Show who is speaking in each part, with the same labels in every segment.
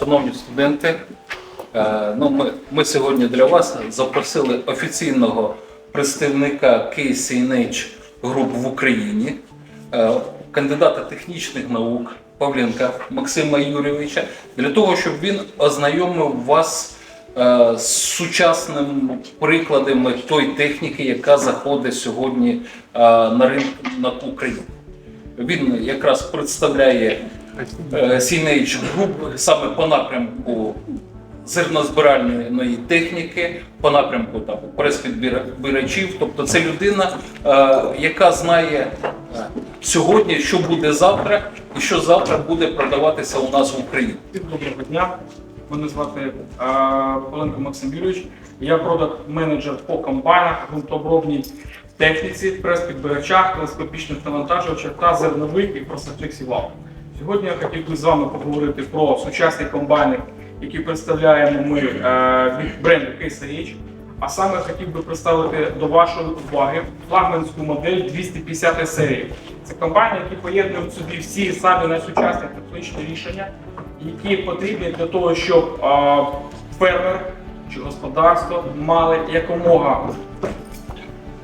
Speaker 1: Шановні студенти, е, ну, ми, ми сьогодні для вас запросили офіційного представника KCNH груп в Україні, е, кандидата технічних наук Павленка Максима Юрійовича, для того, щоб він ознайомив вас е, з сучасними прикладами тої техніки, яка заходить сьогодні на ринок України. Він якраз представляє е, CNH Group саме по напрямку зернозбиральної техніки, по напрямку там прес-підбирачів. Тобто це людина, е, яка знає е, сьогодні, що буде завтра, і що завтра буде продаватися у нас в Україні.
Speaker 2: Доброго дня. Мене звати е, Максим Юрійович. Я продакт-менеджер по комбайнах, ґрунтообробній техніці, прес-підбирачах, телескопічних навантажувачах та зернових і просафіксів вал. Сьогодні я хотів би з вами поговорити про сучасні комбайни, які представляємо ми е, від бренду AH. А саме хотів би представити до вашої уваги флагманську модель 250 серії. Це комбайни, які поєднують собі всі самі найсучасні технічні рішення, які потрібні для того, щоб а, фермер чи господарство мали якомога,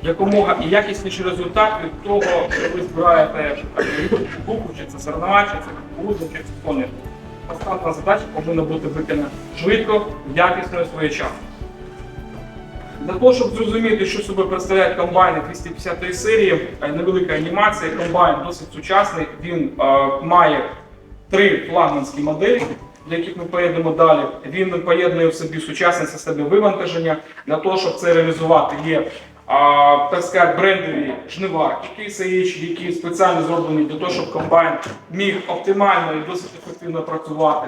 Speaker 2: якомога і якісніший результат від того, що ви збираєте кукурудзу, чи це зернова, чи це кукурудза, чи це соняшник. Основна задача повинна бути виконана швидко, якісно і своєчасно. Для того, щоб зрозуміти, що себе представляють комбайни 250 серії, е, невелика анімація. Комбайн досить сучасний. Він е, має три флагманські моделі, для яких ми поїдемо далі. Він поєднує в собі сучасні системи вивантаження. Для того, щоб це реалізувати, є е, так сказати, брендові жниварки KSH, які спеціально зроблені для того, щоб комбайн міг оптимально і досить ефективно працювати.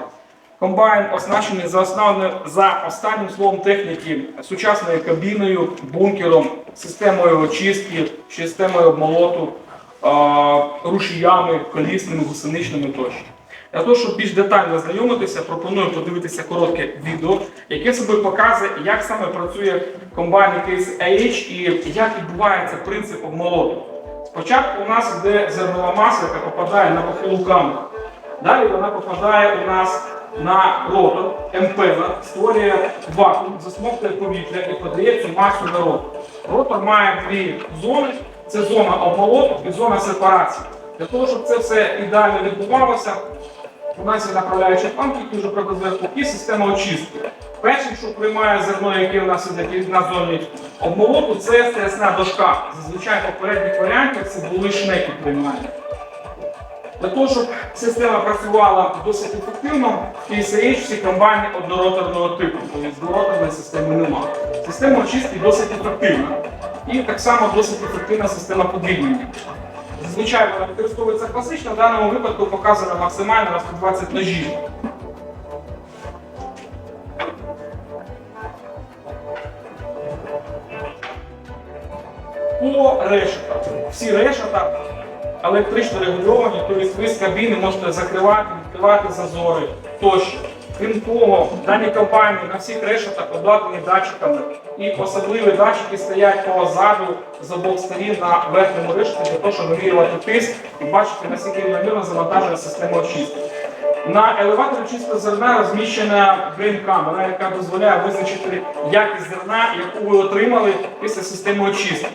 Speaker 2: Комбайн оснащений за основним за останнім словом техніки сучасною кабіною, бункером, системою очистки, системою обмолоту, а, рушіями, колісними, гусеничними тощо. Для того, щоб більш детально знайомитися, пропоную подивитися коротке відео, яке собі показує, як саме працює комбайн якийсь AH і як відбувається принцип обмолоту. Спочатку у нас йде зернова маса, яка попадає на похилу камеру. Далі вона попадає у нас на ротор, МПЗ, створює вакуум, засмоктує повітря і подає цю масу на ротор. Ротор має дві зони: це зона обмолоту і зона сепарації. Для того, щоб це все ідеально відбувалося, у нас є направляюча пам'ять, вже зверху, і система очистки. Перший, що приймає зерно, яке у нас іде на зоні обмолоту, це стрясна дошка. Зазвичай в попередніх варіантах це були шнеки приймання. Для того, щоб система працювала досить ефективно, в KSH всі комбайни однороторного типу, тобто двороторної системи немає. Система очистки досить ефективна. І так само досить ефективна система подвійнення. Зазвичай вона використовується класично, в даному випадку показана максимально на 120 ножів. По решетах. Всі решета електрично регульовані, тобто ви з кабіни можете закривати, відкривати зазори тощо. Крім того, дані компанії на всіх решетах обладнані датчиками, і особливі датчики стоять позаду з обох сторін на верхньому решеті для того, щоб вимірювати тиск і бачити, наскільки рівномірно завантажує система очистки. На елеваторі чистого зерна розміщена брейн-камера, яка дозволяє визначити якість зерна, яку ви отримали після системи очистки.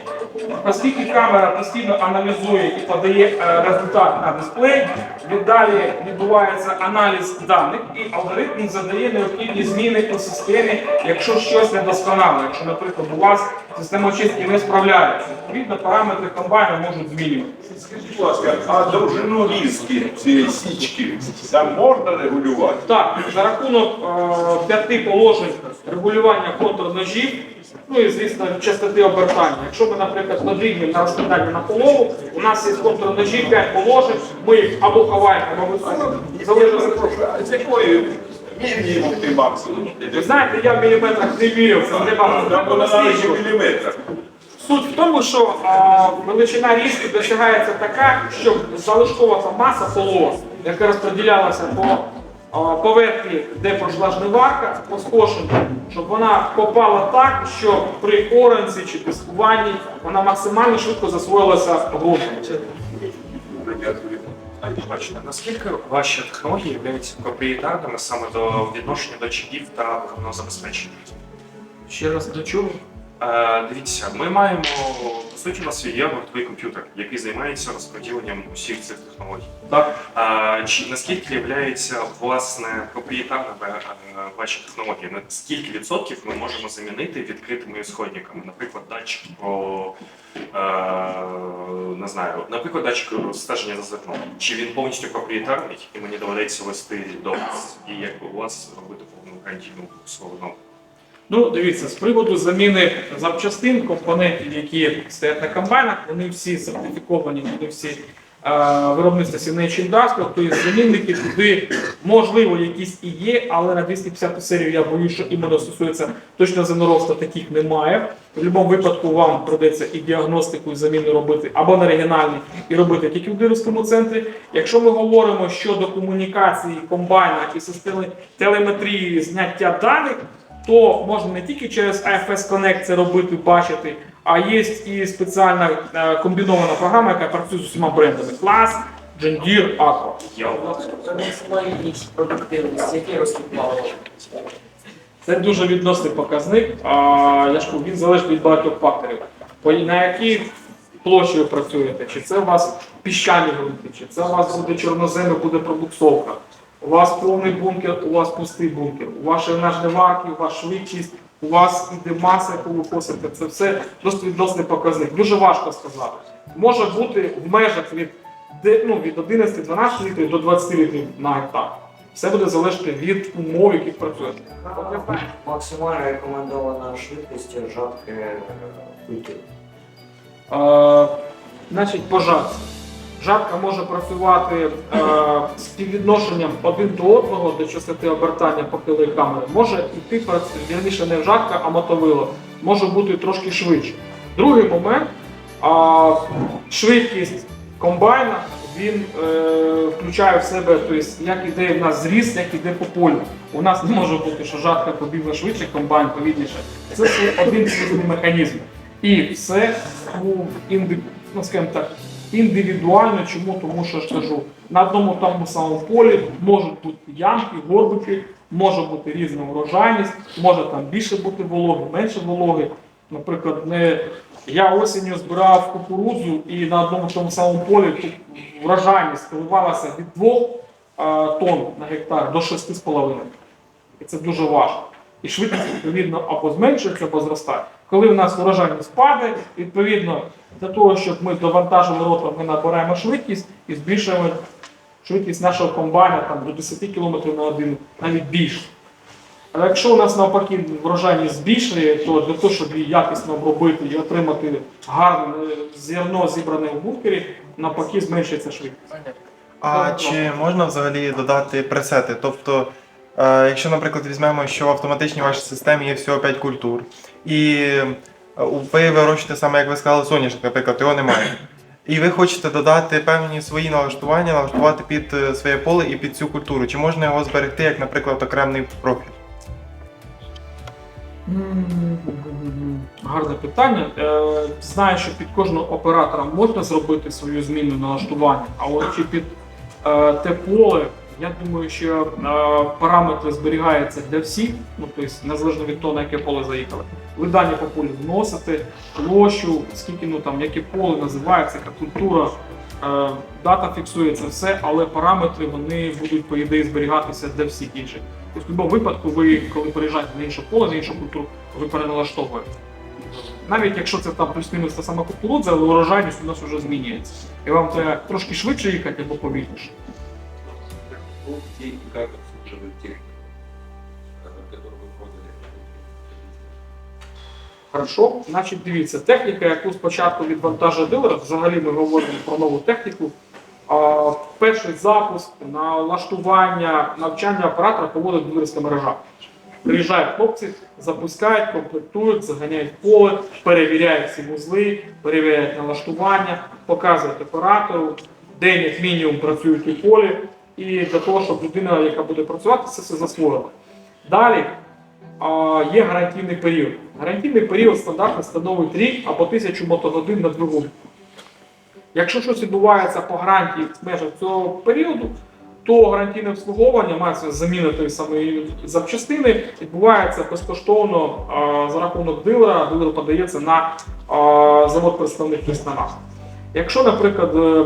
Speaker 2: Оскільки камера постійно аналізує і подає е, результат на дисплей, віддалі відбувається аналіз даних і алгоритм задає необхідні зміни у системі, якщо щось недосконало, якщо, наприклад, у вас система очистки не справляється, відповідно параметри комбайну можуть змінюватися.
Speaker 3: Скажіть, будь ласка, а довжину різки цієї січки там можна регулювати?
Speaker 2: Так, за рахунок е, п'яти положень регулювання контрножів, ну і звісно частоти обертання. Якщо ми, наприклад, подрібнемо на розкладання на полову, у нас є контрножі 5 положень, ми їх або ховаємо, або висуємо, залежно від
Speaker 3: А з якої мінімум ти максимум?
Speaker 2: Ви знаєте, я в міліметрах не вірив, це треба
Speaker 3: Треба на міліметрах.
Speaker 2: Суть в тому, що а, величина різки досягається така, щоб залишкова маса полос, яка розподілялася по а, поверхні, де пройшла жниварка, по скошенню, щоб вона попала так, що при оранці чи дискуванні вона максимально швидко засвоїлася ґрунтом.
Speaker 4: Бачите, наскільки ваші технології являються проприєтарними саме до відношення до чіпів та програмного забезпечення?
Speaker 2: Ще раз до чого?
Speaker 4: Е, дивіться, ми маємо по суті у нас є бортовий комп'ютер, який займається розподіленням усіх цих технологій.
Speaker 2: Так.
Speaker 4: А, чи наскільки являються власне проприєтарними е, ваші технології? На скільки відсотків ми можемо замінити відкритими ісходниками? Наприклад, датчик про е, не знаю, наприклад, датчик стеження за зерном. Чи він повністю проприєтарний, і мені доведеться вести допис і як у вас робити повну гарантійну свободу?
Speaker 2: Ну, дивіться, з приводу заміни запчастин, компонентів, які стоять на комбайнах, вони всі сертифіковані, вони всі е, виробництва Сінейч Industrial, тобто замінники туди, можливо, якісь і є, але на 250 серію я боюсь, що іменно стосується точно земноробства, таких немає. В будь-якому випадку вам придеться і діагностику, і заміну робити або на регіональній, і робити тільки в дилерському центрі. Якщо ми говоримо щодо комунікації комбайна і системи телеметрії зняття даних, то можна не тільки через IFS Connect це робити, бачити, а є і спеціальна е, комбінована програма, яка працює з усіма брендами. Клас,
Speaker 5: який розхід?
Speaker 2: Це дуже відносний показник. А, я ж він залежить від багатьох факторів. На якій площі ви працюєте? Чи це у вас піщані ґрунти, чи це у вас буде чорноземи, буде пробуксовка. У вас повний бункер, у вас пустий бункер, у вас ширина варки, у вас швидкість, у вас іде маса, яку ви косите. Це все просто відносний показник. Дуже важко сказати. Може бути в межах від, ну, від 11-12 літрів до 20 літрів на гектар. Все буде залежати від умов, в яких працюєте.
Speaker 5: Максимально рекомендована швидкість жатки е, культур.
Speaker 2: Е, значить, по жатці. Жатка може працювати е, з співвідношенням один до одного до частоти обертання похилої камери. Може йти прац- вірніше не жатка, а мотовило. Може бути трошки швидше. Другий момент а, швидкість комбайна він е, включає в себе, тобто, як іде в нас зріст, як іде по полю. У нас не може бути, що жатка побігла швидше, комбайн повільніше. Це один цілий механізм. І все ну, інди, ну, скажімо так, індивідуально. Чому? Тому що ж кажу, на одному тому самому полі можуть бути ямки, горбики, може бути різна врожайність, може там більше бути вологи, менше вологи. Наприклад, не я осінню збирав кукурудзу і на одному тому самому полі врожайність коливалася від 2 е, тонн на гектар до 6,5. І це дуже важко. І швидкість, відповідно, або зменшується, або зростає. Коли в нас урожайність падає, відповідно, для того, щоб ми довантажили ротор, ми набираємо швидкість і збільшуємо швидкість нашого комбайна там, до 10 км на годину, навіть більше. Але якщо у нас навпаки врожайність збільшує, то для того, щоб її якісно обробити і отримати гарне е, зерно зібране в бункері, навпаки зменшується швидкість.
Speaker 6: А чи можна взагалі додати пресети? Тобто, е, якщо, наприклад, візьмемо, що в автоматичній вашій системі є всього 5 культур, і ви вирощуєте саме, як ви сказали, соняшник, наприклад, його немає. І ви хочете додати певні свої налаштування, налаштувати під е, своє поле і під цю культуру. Чи можна його зберегти, як, наприклад, окремий профіль?
Speaker 2: Гарне питання. Е, Знаю, що під кожного оператора можна зробити свою зміну налаштування, а от чи під е, те поле, я думаю, що параметри зберігаються для всіх, ну тобто незалежно від того, на яке поле заїхали. Ви дані по полю вносите, площу, скільки ну там, яке поле називається, яка культура, е, дата фіксується все, але параметри вони будуть по ідеї зберігатися для всіх інших. Тобто, в будь-якому випадку, ви, коли переїжджаєте на інше поле, на іншу культуру, ви переналаштовуєте. Навіть якщо це там плюс-мінус та сама кукурудза, але урожайність у нас вже змінюється. І вам треба трошки швидше їхати або повільніше.
Speaker 1: И как обслуживать технику, которую вы продали?
Speaker 2: Хорошо, значить, дивіться, техніка, яку спочатку відвантажує дилер, взагалі ми говоримо про нову техніку. А, перший запуск, налаштування, навчання оператора проводить дилерська мережа. Приїжджають хлопці, запускають, комплектують, заганяють поле, перевіряють всі вузли, перевіряють налаштування, показують оператору, день як мінімум працюють у полі, і для того, щоб людина, яка буде працювати, це все засвоїла. Далі є гарантійний період. Гарантійний період стандартно становить рік або тисячу мотогодин на двигун. Якщо щось відбувається по гарантії в межах цього періоду, то гарантійне обслуговування мається заміна тої самої запчастини, відбувається безкоштовно за рахунок дилера, дилер подається на завод представник на нас. Якщо, наприклад, е,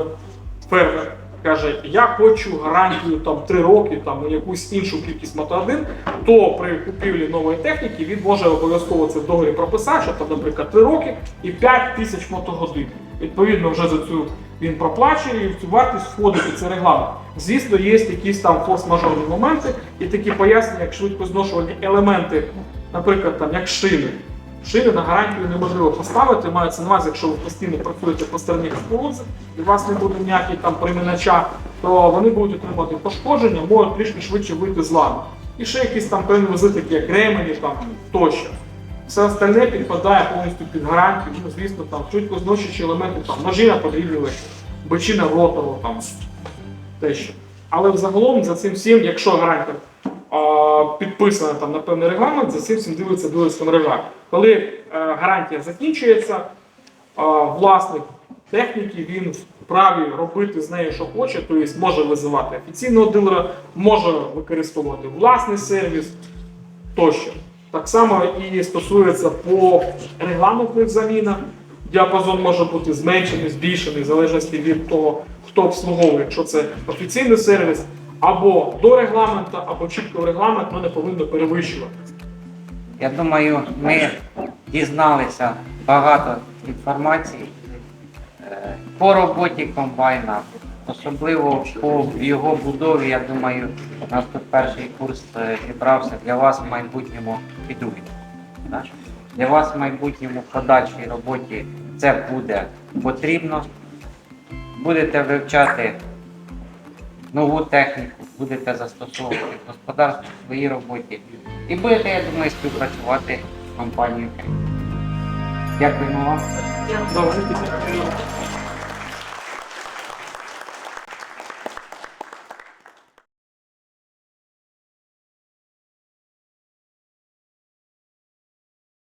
Speaker 2: фермер каже, я хочу гарантію там 3 роки, там якусь іншу кількість мотогодин, то при купівлі нової техніки він може обов'язково це в договорі прописати, що там, наприклад, 3 роки і 5 тисяч мотогодин. Відповідно, вже за цю він проплачує і в цю вартість входить і це регламент. Звісно, є якісь там форс-мажорні моменти і такі пояснення, як швидкозношувальні елементи, наприклад, там як шини. Шини на гарантію неможливо поставити, мається на увазі, якщо ви постійно працюєте по стороні експлозії, і у вас не буде ніяких там примінача, то вони будуть отримати пошкодження, можуть трішки швидше вийти з ладу. І ще якісь там певні вази, такі як ремені там тощо. Все остальне підпадає повністю під гарантію, ну, звісно, там швидко зношуючі елементи, там ножі на подрібнювач, бочина ротова, там те що. Але взагалом за цим всім, якщо гарантія а, підписана там на певний регламент, за цим всім дивиться дилерська мережа. Коли е, гарантія закінчується, власник техніки він вправі робити з нею, що хоче, тобто може визивати офіційного дилера, може використовувати власний сервіс тощо. Так само і стосується по регламентних замінах. Діапазон може бути зменшений, збільшений, в залежності від того, хто обслуговує, якщо це офіційний сервіс, або до регламенту, або чітко регламент ну, не повинно перевищувати.
Speaker 7: Я думаю, ми дізналися багато інформації е, по роботі комбайна, особливо по його будові. Я думаю, у нас тут перший курс е, зібрався для вас в майбутньому і. Для вас в майбутньому в подальшій роботі це буде потрібно. Будете вивчати нову техніку, будете застосовувати в господарстві в своїй роботі. І будете, я думаю, співпрацювати з компанією. Дякуємо вам.